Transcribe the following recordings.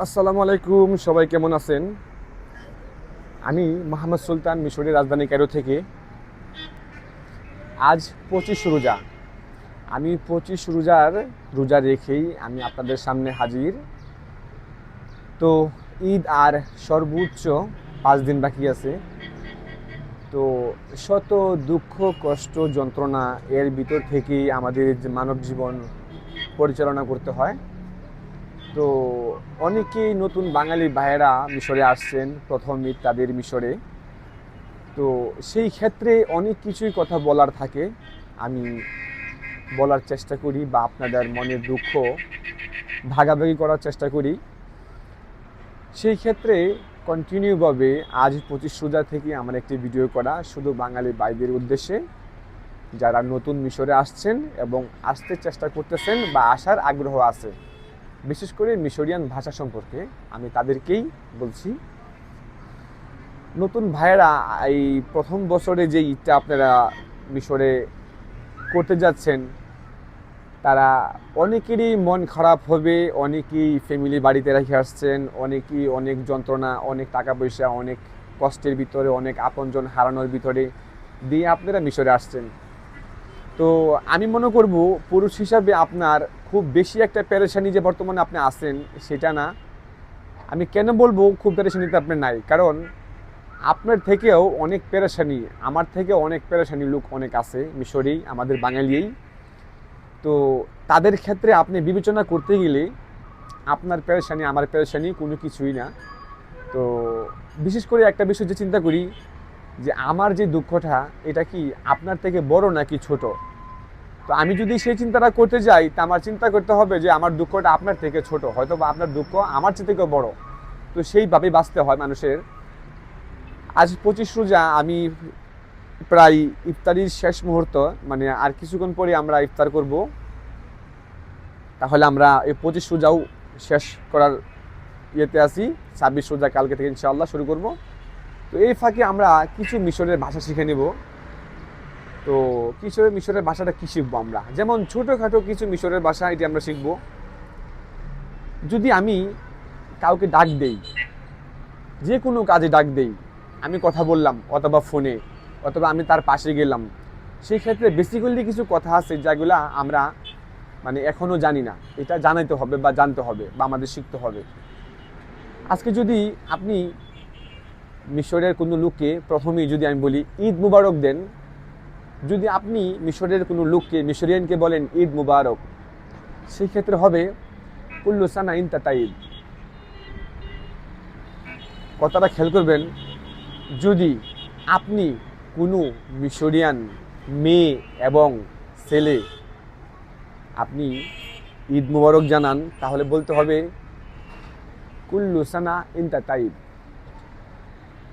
আসসালামু আলাইকুম, সবাই কেমন আছেন? আমি মোহাম্মদ সুলতান মিশরের রাজধানী ক্যারো থেকে। আজ পঁচিশ রোজা। আমি পঁচিশ রোজার রোজা রেখেই আমি আপনাদের সামনে হাজির। তো ঈদ আর সর্বোচ্চ পাঁচ দিন বাকি আছে। তো শত দুঃখ, কষ্ট, যন্ত্রণা এর ভিতর থেকেই আমাদের মানব জীবন পরিচালনা করতে হয়। তো অনেকেই নতুন বাঙালি ভাইয়েরা মিশরে আসছেন, প্রথম তাদের মিশরে। তো সেই ক্ষেত্রে অনেক কিছুই কথা বলার থাকে। আমি বলার চেষ্টা করি বা আপনাদের মনের দুঃখ ভাগাভাগি করার চেষ্টা করি। সেই ক্ষেত্রে কন্টিনিউভাবে আজ পঁচিশ রোজা থেকে আমার একটি ভিডিও করা শুধু বাঙালি বাইদের উদ্দেশ্যে। যারা নতুন মিশরে আসছেন এবং আসতে চেষ্টা করতেছেন বা আসার আগ্রহ আছে। বিশেষ করে মিশরিয়ান ভাষা সম্পর্কে আমি তাদেরকেই বলছি। নতুন ভাইয়েরা, এই প্রথম বছরে যে ঈদটা আপনারা মিশরে করতে যাচ্ছেন, তারা অনেকেরই মন খারাপ হবে, অনেকেই ফ্যামিলি বাড়িতে রেখে আসছেন, অনেকেই অনেক যন্ত্রণা, অনেক টাকা পয়সা অনেক কষ্টের ভিতরে, অনেক আপনজন হারানোর ভিতরে দিয়ে আপনারা মিশরে আসছেন। তো আমি মনে করব পুরুষ হিসাবে আপনার খুব বেশি একটা পেরেশানি যে বর্তমানে আপনি আছেন, সেটা না। আমি কেন বলব খুব পেরেশানিতে আপনি নাই? কারণ আপনার থেকেও অনেক পেরেশানি, আমার থেকে অনেক পেরেশানি লোক অনেক আছে মিশরেই আমাদের বাঙালিই। তো তাদের ক্ষেত্রে আপনি বিবেচনা করতে গেলে আপনার পেরেশানি, আমার পেরেশানি কোনো কিছুই না। তো বিশেষ করে একটা বিষয় যে চিন্তা করি যে আমার যে দুঃখটা, এটা কি আপনার থেকে বড় নাকি ছোট? তো আমি যদি সেই চিন্তাটা করতে যাই, তা আমার চিন্তা করতে হবে যে আমার দুঃখটা আপনার থেকে ছোট হয়তো বা আপনার দুঃখ আমার চেয়ে থেকেও বড়। তো সেইভাবে বাঁচতে হয় মানুষের। আজ পঁচিশ রোজা, আমি প্রায় ইফতারির শেষ মুহূর্ত মানে আর কিছুক্ষণ পরে আমরা ইফতার করব। তাহলে আমরা এই পঁচিশ রোজাও শেষ করার ইয়েতে আসি ছাব্বিশ রোজা কালকে থেকে ইনশাআল্লাহ শুরু করব। তো এই ফাঁকে আমরা কিছু মিশরের ভাষা শিখে নেব। তো কিশোরের মিশরের ভাষাটা কি শিখব আমরা? যেমন ছোটোখাটো কিছু মিশরের ভাষা এটি আমরা শিখব। যদি আমি কাউকে ডাক দেই, যে কোনো কাজে ডাক দেই, আমি কথা বললাম অথবা ফোনে অথবা আমি তার পাশে গেলাম, সেই ক্ষেত্রে বেসিক্যালি কিছু কথা আছে যেগুলা আমরা মানে এখনও জানি না। এটা জানাইতে হবে বা জানতে হবে বা আমাদের শিখতে হবে। আজকে যদি আপনি মিশরের কোনো লোককে প্রথমেই যদি আমি বলি ঈদ মুবারক দেন, যদি আপনি মিশরের কোনো লোককে, মিশরিয়ানকে বলেন ঈদ মুবারক, সেই ক্ষেত্রে হবে কুল্লু সানা ইন কথাটা খেয়াল করবেন, যদি আপনি কোনো মিশরিয়ান মেয়ে এবং ছেলে, আপনি ঈদ মুবারক জানান, তাহলে বলতে হবে কুল্লু সানা ইন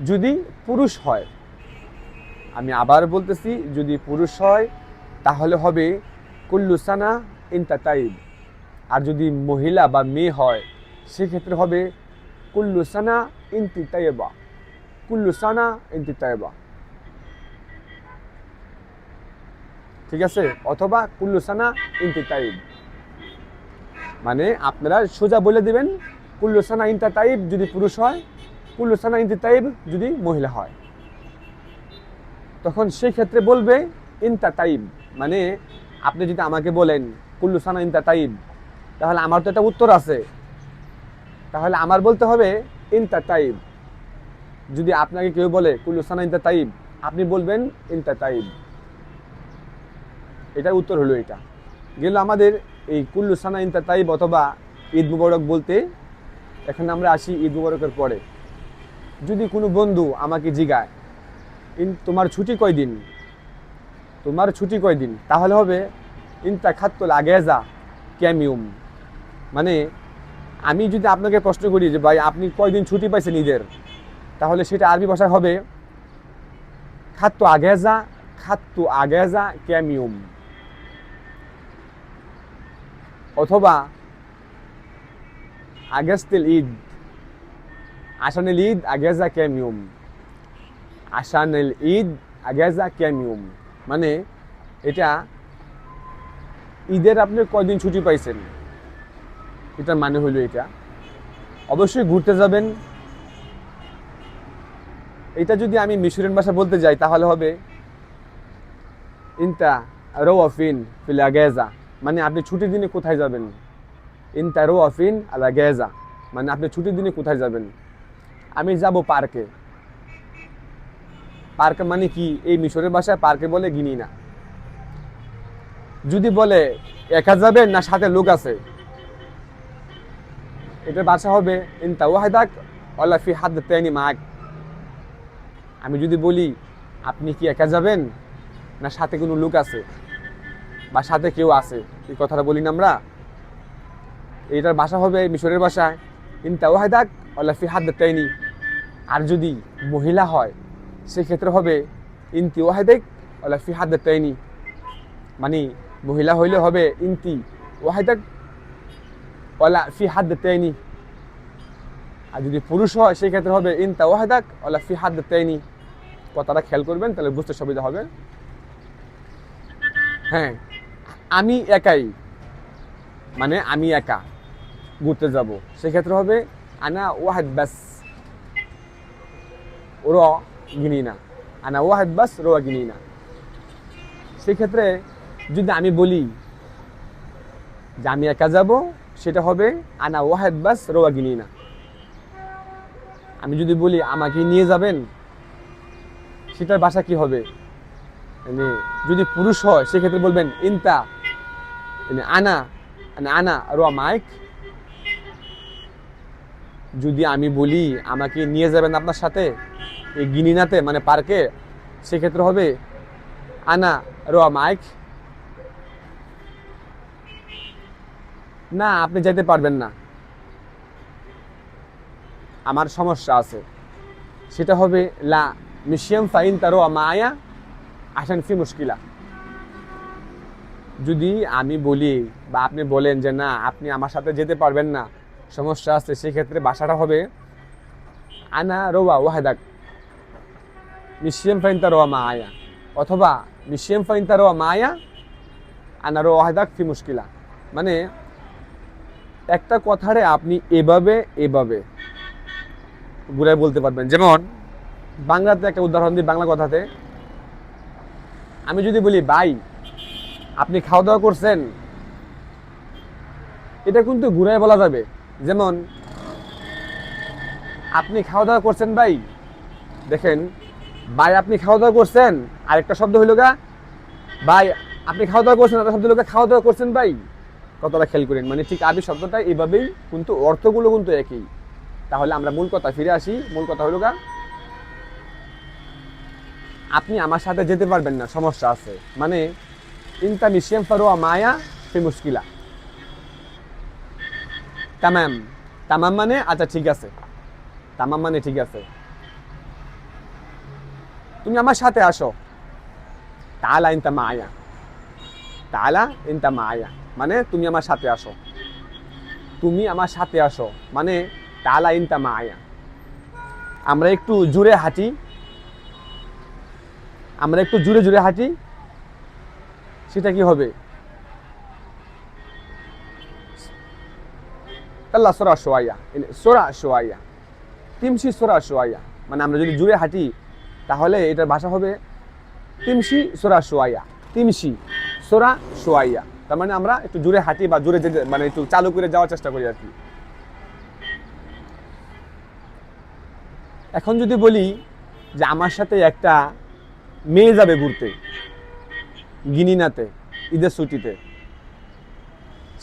যদি পুরুষ হয়। আমি আবার বলতেছি, যদি পুরুষ হয়, তাহলে হবে কুল্লুসানা ইনতাতাইব আর যদি মহিলা বা মেয়ে হয়, সেক্ষেত্রে হবে কুল্লুসানা ইনতিতাইবা কুল্লুসানা ইনতিতাইবা ঠিক আছে? অথবা কুল্লুসানা ইনতিতাইব মানে আপনারা সোজা বলে দিবেন কুল্লুসানা ইনতাতাইব যদি পুরুষ হয় কুল্লুসানা ইনতিতাইব যদি মহিলা হয়। তখন সেই ক্ষেত্রে বলবে, ইনতা তাইব। মানে আপনি যদি আমাকে বলেন কুল্লুসানা ইনতা তাইব, তাহলে আমার তো একটা উত্তর আছে। তাহলে আমার বলতে হবে, ইনতা তাইব। যদি আপনাকে কেউ বলে কুল্লুসানা ইনতা তাইব, আপনি বলবেন, ইনতা তাইব। এটার উত্তর হলো এটা। গেল আমাদের এই কুল্লুসানা ইনতা তাইব অথবা ঈদ মুবারক বলতে। এখন আমরা আসি ঈদ মুবারকের পরে। যদি কোনো বন্ধু আমাকে জিগায়, ইন, তোমার ছুটি কয়দিন? তোমার ছুটি কয়দিন? তাহলে হবে ইনতা খাত্তুল আগেজা ক্যামিউম। মানে আমি যদি আপনাকে প্রশ্ন করি যে, ভাই, আপনি কয়দিন ছুটি পাইছেন ঈদের? তাহলে সেটা আরবি ভাষায় হবে, খাত্তু আগেজা খাত্তু আগেজা ক্যামিউম। অথবা আগস্টেল ঈদ। আসানের ঈদ আগেজা ক্যামিউম আসানেল ঈদ আগেজা ক্যামিউম মানে এটা ঈদের আপনি কয়দিন ছুটি পাইছেন? এটার মানে হলো এটা। অবশ্যই ঘুরতে যাবেন। এটা যদি আমি মিশরের ভাষা বলতে যাই, তাহলে হবে ইনতা রোয়াফিন ফিল আগেজা। মানে আপনি ছুটির দিনে কোথায় যাবেন? ইনতা রোয়াফিন আল আগেজা। মানে আপনি ছুটির দিনে কোথায় যাবেন? আমি যাব পার্কে। পার্ক মানে কি? এই মিশরের ভাষায় পার্কে বলে গিনি না। যদি বলে, একা যাবেন না সাথে লোক আছে? এটার বাসা হবে, ইনতা ওয়াহিদাক ওয়ালা ফি হাদ তেনি মাক আমি যদি বলি, আপনি কি একা যাবেন না সাথে কোনো লোক আছে? বা সাথে কেউ আছে? এই কথাটা বলি না আমরা। এটার ভাষা হবে মিশরের ভাষায়, ইনতা ওয়াহিদাক ওয়ালা ফি হাদ তেনি আর যদি মহিলা হয়, সেক্ষেত্রে হবে ইনতি ওয়াহেদেক ওলা ফি হাদ তেনি মানে মহিলা হইলে হবে ইনতি ওয়াহেদাক ওলা ফি হাদ তেনি আর যদি পুরুষ হয়, সেক্ষেত্রে হবে ইনতা ওয়াহেদাক ওলা ফি হাদ তেনি কথাটা খেয়াল করবেন, তাহলে বুঝতে সুবিধা হবে। হ্যাঁ আমি একাই মানে আমি একা ঘুরতে যাব। সেক্ষেত্রে হবে আনা ওয়াহেদ ব্যাস র গিনিনা আনা ওয়াহেদ বাস রোয়া গিনিনা সেক্ষেত্রে যদি আমি বলি যে আমি একা যাব সেটা হবে আনা ওয়াহেদ বাস রোয়া গিনিনা আমি যদি বলি আমাকে নিয়ে যাবেন সেটার ভাষা কি হবে মানে যদি পুরুষ হয় সেক্ষেত্রে বলবেন ইনতা মানে আনা মানে আনা রোয়া মাইক যদি আমি বলি আমাকে নিয়ে যাবেন আপনার সাথে এই গিনিনাতে মানে পার্কে, সেক্ষেত্রে হবে আনা, রোয়া মাইক। না, আপনি যেতে পারবেন না। আমার সমস্যা আছে। সেটা হবে লা মিশিয়াম ফাইন তারো মায়া আসান ফি মুশকিলা। যদি আমি বলি বা আপনি বলেন যে, না, আপনি আমার সাথে যেতে পারবেন না, সমস্যা আছে, সেক্ষেত্রে বাসাটা হবে আনা, রোয়া, ওয়াহেদাক। মিশিয়াম ফাইন তারোয়া মায়া অথবা মিশিয়াম ফাইন তারোয়া মায়া আনা রোয়া ওয়াহেদাক ফি মুশকিলা মানে একটা কথারে আপনি এভাবে এভাবে ঘুরে বলতে পারবেন যেমন বাংলাতে একটা উদাহরণ দিই বাংলা কথাতে আমি যদি বলি ভাই আপনি খাওয়া দাওয়া করছেন এটা কিন্তু ঘুরে বলা যাবে যেমন আপনি খাওয়া দাওয়া করছেন ভাই দেখেন ভাই, আপনি খাওয়া দাওয়া করছেন? আরেকটা শব্দ হইল গা। ভাই, আপনি খাওয়া দাওয়া করছেন একটা শব্দ হইল খাওয়া দাওয়া করছেন ভাই? কতটা খেয়াল করেন? মানে ঠিক আরবি শব্দটা এইভাবেই কিন্তু অর্থগুলো কিন্তু একই। তাহলে আমরা মূল কথা ফিরে আসি। মূল কথা হইল গা, আপনি আমার সাথে যেতে পারবেন না, সমস্যা আছে। মানে ইনতা মিশিয়াম ফারোয়া মায়া ফি মুশকিলা। তামাম। তামাম মানে আচ্ছা ঠিক আছে। তামাম মানে ঠিক আছে। তুমি আমার সাথে আসো। তালা ইনতা মায়া। তালা ইনতা মায়া। মানে তুমি আমার সাথে আসো। তুমি আমার সাথে আসো। মানে তালা ইনতা মায়া। আমরা একটু জুড়ে হাঁটি। আমরা একটু জুড়ে জুড়ে হাঁটি। সেটা কি হবে? সোরা সোয়াইয়া। সোরা সোয়াইয়া। তিমসি সোরা সোয়াইয়া। মানে আমরা যদি জুড়ে হাঁটি তাহলে এটার ভাষা হবে তিমসি সোরা সোয়াইয়া। তিমসি সোরা সোয়াইয়া। তার মানে আমরা একটু জুড়ে হাঁটি বা জুড়ে যেতে মানে একটু চালু করে যাওয়ার চেষ্টা করি আর কি। এখন যদি বলি যে আমার সাথে একটা মেয়ে যাবে ঘুরতে, গিনিনাতে, ঈদের ছুটিতে,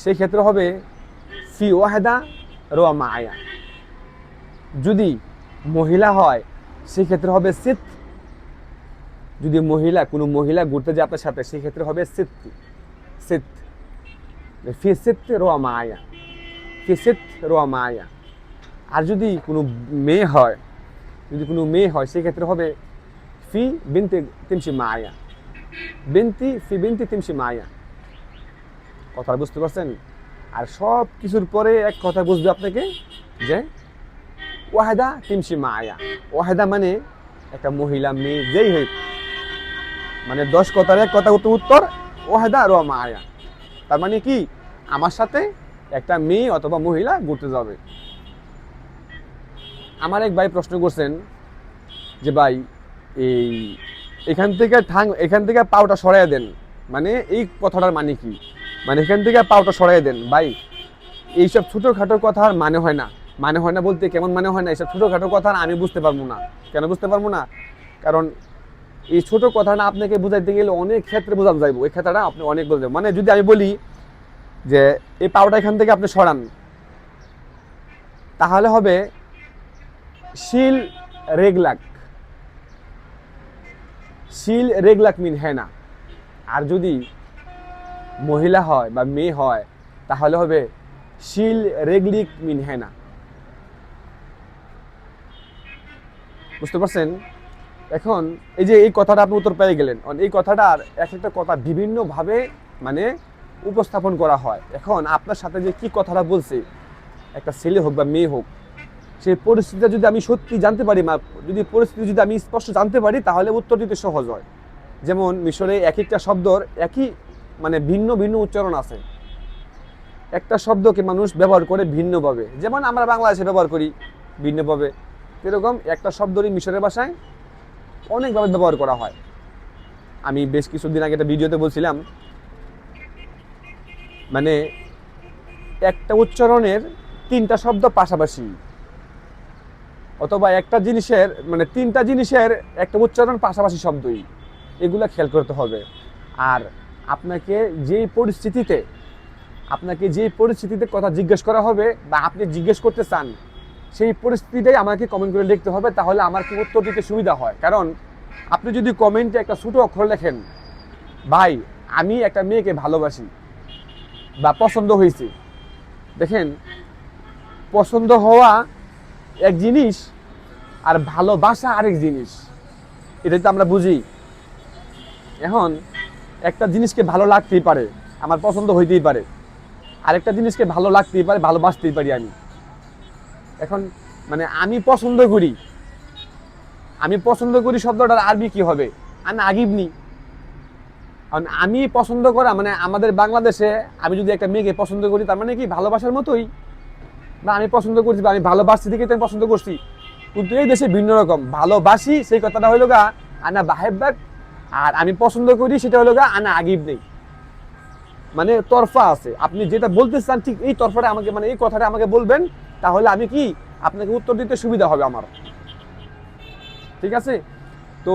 সেই ক্ষেত্রে হবে ফি ওয়াহেদা রোয়া মায়া। যদি মহিলা হয় সেই ক্ষেত্রে হবে সিত। যদি মহিলা, কোনো মহিলা ঘুরতে যায় আপনার সাথে সেই ক্ষেত্রে হবে সিত। সিত। ফি সিত রোয়া মায়া। ফি সিত রোয়া মায়া। আর যদি কোনো মেয়ে হয়, যদি কোনো মেয়ে হয় সেই ক্ষেত্রে হবে ফি বিনতে তিমশি মায়া। বিনতি, ফি বিনতি তিমসি মায়া। কথা বুঝতে পারছেন? আর সব কিছুর পরে এক কথা বুঝবে আপনাকে যে ওয়াহেদা তিমশি মায়া। ওয়াহেদা মানে একটা মহিলা, মেয়ে, যেই হোক। মানে দশ কথার এক কথা উত্তর, ওয়াহেদা রোয়া মায়া। তার মানে কি? আমার সাথে একটা মেয়ে অথবা মহিলা ঘুরতে যাবে। আমার এক ভাই প্রশ্ন করছেন যে, ভাই, এই এখান থেকে ঠাং, এখান থেকে পাউটা সরাই দেন। মানে এই কথাটার মানে কি? মানে এখান থেকে পাউটা সরাই দেন। ভাই, এইসব ছোটোখাটো কথা আর মানে হয় না। মানে হয় না বলতে কেমন মানে হয় না এইসব ছোটোখাটো কথা আমি বুঝতে পারব না। কেন বুঝতে পারব না? কারণ এই ছোট কথাটা আপনাকে বোঝাইতে গেলে অনেক ক্ষেত্রে বোঝানো যাইব। এই ক্ষেত্রটা আপনি অনেক বোঝাবেন মানে যদি আমি বলি যে এই পাউটা এখান থেকে আপনি সরান, তাহলে হবে শিল রেগলাক শিল রেগলাক মিন হ্যাঁ না। আর যদি মহিলা হয় বা মেয়ে হয়, তাহলে হবে শিল রেগলিক মিন হ্যাঁ না। বুঝতে পারছেন? এখন এই যে এই কথাটা আপনি উত্তর পেয়ে গেলেন। এই কথাটার এক একটা কথা বিভিন্নভাবে মানে উপস্থাপন করা হয়। এখন আপনার সাথে যে কি কথাটা বলছে, একটা ছেলে হোক বা মেয়ে হোক সেই পরিস্থিতিটা যদি আমি সত্যি জানতে পারি যদি পরিস্থিতি যদি আমি স্পষ্ট জানতে পারি, তাহলে উত্তর দিতে সহজ হয়। যেমন মিশরে এক একটা শব্দর একই মানে ভিন্ন ভিন্ন উচ্চারণ আছে। একটা শব্দকে মানুষ ব্যবহার করে ভিন্নভাবে। যেমন আমরা বাংলাদেশে ব্যবহার করি ভিন্নভাবে। এরকম একটা শব্দরই মিশরের ভাষায় অনেকভাবে ব্যবহার করা হয়। আমি বেশ কিছুদিন আগে একটা ভিডিওতে বলছিলাম মানে একটা উচ্চারণের তিনটা শব্দ পাশাপাশি, অথবা একটা জিনিসের মানে তিনটা জিনিসের একটা উচ্চারণ পাশাপাশি শব্দই, এগুলো খেয়াল করতে হবে। আর আপনাকে যেই পরিস্থিতিতে, আপনাকে যেই পরিস্থিতিতে কথা জিজ্ঞেস করা হবে বা আপনি জিজ্ঞেস করতে চান সেই পরিস্থিতিটাই আমাকে কমেন্ট করে লিখতে হবে, তাহলে আমার কি উত্তর দিতে সুবিধা হয়? কারণ আপনি যদি কমেন্টে একটা ছোটো অক্ষর লেখেন, ভাই, আমি একটা মেয়েকে ভালোবাসি বা পছন্দ হয়েছে। দেখেন, পছন্দ হওয়া এক জিনিস আর ভালোবাসা আরেক জিনিস। এটা তো আমরা বুঝি। এখন একটা জিনিসকে ভালো লাগতেই পারে, আমার পছন্দ হইতেই পারে। আরেকটা জিনিসকে ভালো লাগতেই পারে, ভালোবাসতেই পারি আমি। এখন মানে আমি পছন্দ করি। আমি পছন্দ করি শব্দটার আরবি কি হবে? আমি আগিবনি কারণ আমি পছন্দ করা মানে আমাদের বাংলাদেশে আমি যদি একটা মেয়েকে পছন্দ করি, তার মানে কি? ভালোবাসার মতোই। বা আমি পছন্দ করছি, বা আমি ভালোবাসছি, দেখে আমি পছন্দ করছি। কিন্তু এই দেশে ভিন্ন রকম। ভালোবাসি, সেই কথাটা হইল গা, আনা বাহেব্বাক আর আমি পছন্দ করি, সেটা হলো গা, আনা আগিব নেই। মানে তরফা আছে। আপনি যেটা বলতে চান, ঠিক এই তরফাটা আমাকে মানে এই কথাটা আমাকে বলবেন তাহলে আমি কি আপনাকে উত্তর দিতে সুবিধা হবে আমার? ঠিক আছে? তো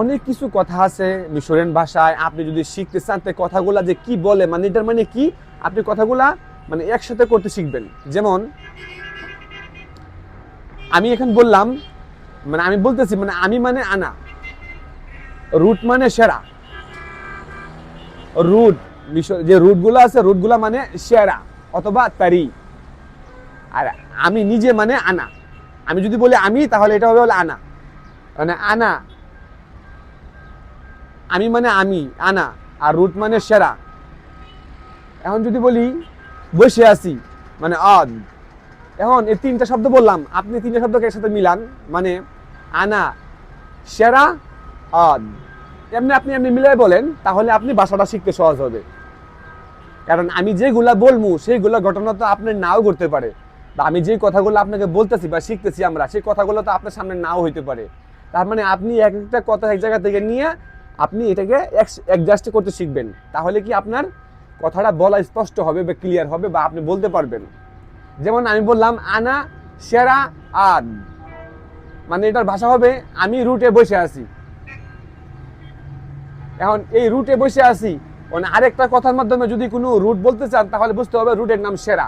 অনেক কিছু কথা আছে মিশরেন ভাষায়, আপনি যদি শিখতে চান, তো কথাগুলা যে কি বলে মানে এটার মানে কি? আপনি কথাগুলা মানে একসাথে করতে শিখবেন। যেমন, আমি এখন বললাম মানে আমি বলতেছি মানে আমি মানে আনা। রুট মানে সেরা। রুট যে রুটগুলো আছে, রুটগুলো মানে সেরা, অথবা তারি। আর আমি নিজে মানে আনা। আমি যদি বলি আমি, তাহলে এটা হবে হলো আনা। মানে আনা। আমি মানে আমি, আনা। আর রুট মানে সেরা। এখন যদি বলি বসে আছি মানে অদ। এখন এই তিনটা শব্দ বললাম, আপনি তিনটা শব্দকে একসাথে মিলান মানে আনা, সেরা, অদ। এমনি আপনি এমনি মিলাই বলেন, তাহলে আপনি ভাষাটা শিখতে সহজ হবে। কারণ আমি যেগুলা বলব সেইগুলো ঘটনা তো আপনি নাও করতে পারে। আমি যে কথাগুলো আপনাকে বলতেছি বা শিখতেছি আমরা, সেই কথাগুলো তো আপনার সামনে নাও হইতে পারে। তার মানে আপনি এক একটা কথা এক জায়গা থেকে নিয়ে আপনি এটাকে অ্যাডজাস্ট করতে শিখবেন। তাহলে কি আপনার কথাটা বলা স্পষ্ট হবে বা ক্লিয়ার হবে বা আপনি বলতে পারবেন। যেমন আমি বললাম, আনা সেরা আদ মানে এটার ভাষা হবে, আমি রুটে বসে আছি। এখন এই রুটে বসে আছি মানে আরেকটা কথার মাধ্যমে যদি কোনো রুট বলতে চান, তাহলে বুঝতে হবে রুটের নাম সেরা।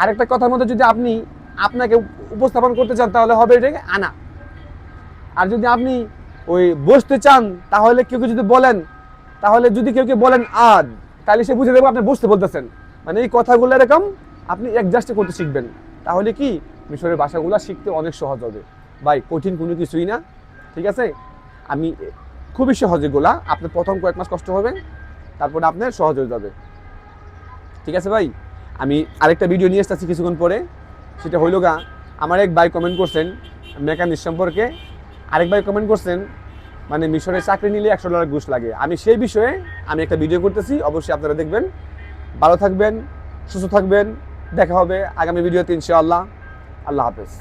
আরেকটা কথার মধ্যে যদি আপনি আপনাকে উপস্থাপন করতে চান, তাহলে হবে এটাকে আনা। আর যদি আপনি ওই বসতে চান, তাহলে কেউ যদি বলেন, তাহলে যদি কেউ কেউ বলেন আদ, তাহলে সে বুঝে দেবো আপনি বসতে বলতেছেন। মানে এই কথাগুলো এরকম আপনি অ্যাডজাস্ট করতে শিখবেন। তাহলে কি? মিশরের ভাষাগুলো শিখতে অনেক সহজ হবে। ভাই, কঠিন কোনো কিছুই না, ঠিক আছে? আমি খুবই সহজ এগুলা আপনার প্রথম কয়েক মাস কষ্ট হবে, তারপরে আপনার সহজ হয়ে যাবে। ঠিক আছে ভাই? আমি আরেকটা ভিডিও নিয়ে আসতেছি কিছুক্ষণ পরে। সেটা হইল গা, আমার এক ভাই কমেন্ট করছেন মেকানিক সম্পর্কে। আরেক ভাই কমেন্ট করছেন মানে মিশরে চাকরি নিলে একশো ডলার ঘুষ লাগে। আমি সেই বিষয়ে আমি একটা ভিডিও করতেছি, অবশ্যই আপনারা দেখবেন। ভালো থাকবেন, সুস্থ থাকবেন। দেখা হবে আগামী ভিডিওতে ইনশাআল্লাহ। আল্লাহ হাফেজ।